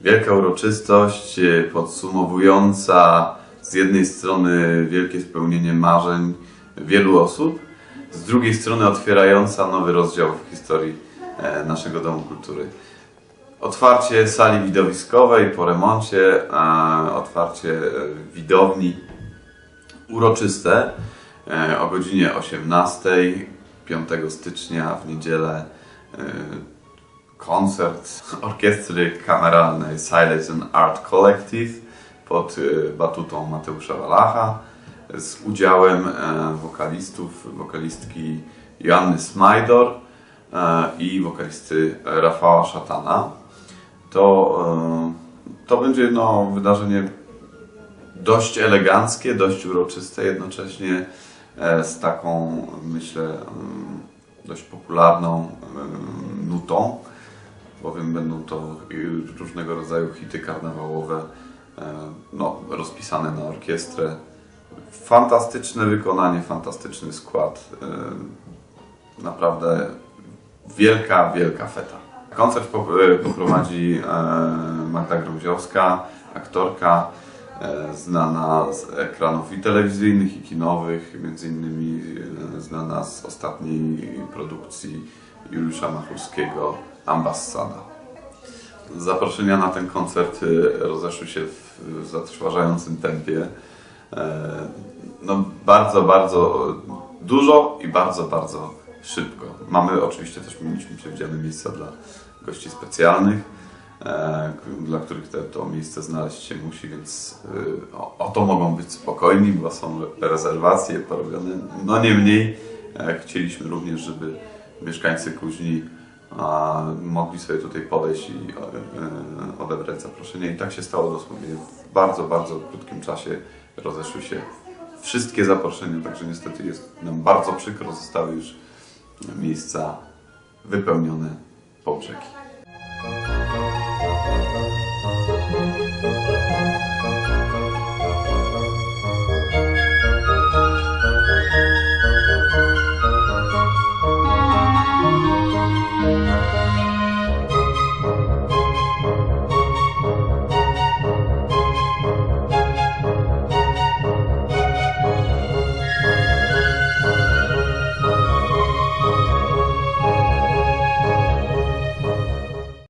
Wielka uroczystość e, podsumowująca z jednej strony wielkie spełnienie marzeń wielu osób, z drugiej strony otwierająca nowy rozdział w historii e, naszego Domu Kultury. Otwarcie sali widowiskowej po remoncie, otwarcie e, widowni uroczyste e, o godzinie 18, 5 stycznia w niedzielę e, koncert orkiestry kameralnej Silence and Art Collective pod batutą Mateusza Walacha z udziałem wokalistów, wokalistki Joanny Smajdor i wokalisty Rafała Szatana. To, e, to będzie no, wydarzenie dość eleganckie, dość uroczyste, jednocześnie e, z taką, myślę, mm, dość popularną mm, nutą, bowiem będą to różnego rodzaju hity karnawałowe, e, no, rozpisane na orkiestrę. Fantastyczne wykonanie, fantastyczny skład. Naprawdę wielka, wielka feta. Koncert e, poprowadzi e, Magda Gromziowska, aktorka e, znana z ekranów i telewizyjnych i kinowych, między innymi e, znana z ostatniej produkcji Juliusza Machulskiego Ambassada. Zaproszenia na ten koncert rozeszły się w zatrważającym tempie. No bardzo, bardzo dużo i bardzo, bardzo szybko. Mamy oczywiście też mieliśmy przewidziane miejsca dla gości specjalnych, e, dla których te, to miejsce znaleźć się musi, więc e, o, o to mogą być spokojni, bo są re- rezerwacje porobione. No niemniej e, chcieliśmy również, żeby mieszkańcy Kuźni a, mogli sobie tutaj podejść i odebrać zaproszenie. I tak się stało dosłownie w bardzo, bardzo krótkim czasie rozeszły się wszystkie zaproszenia, także niestety jest nam bardzo przykro, zostały już miejsca wypełnione poprzek.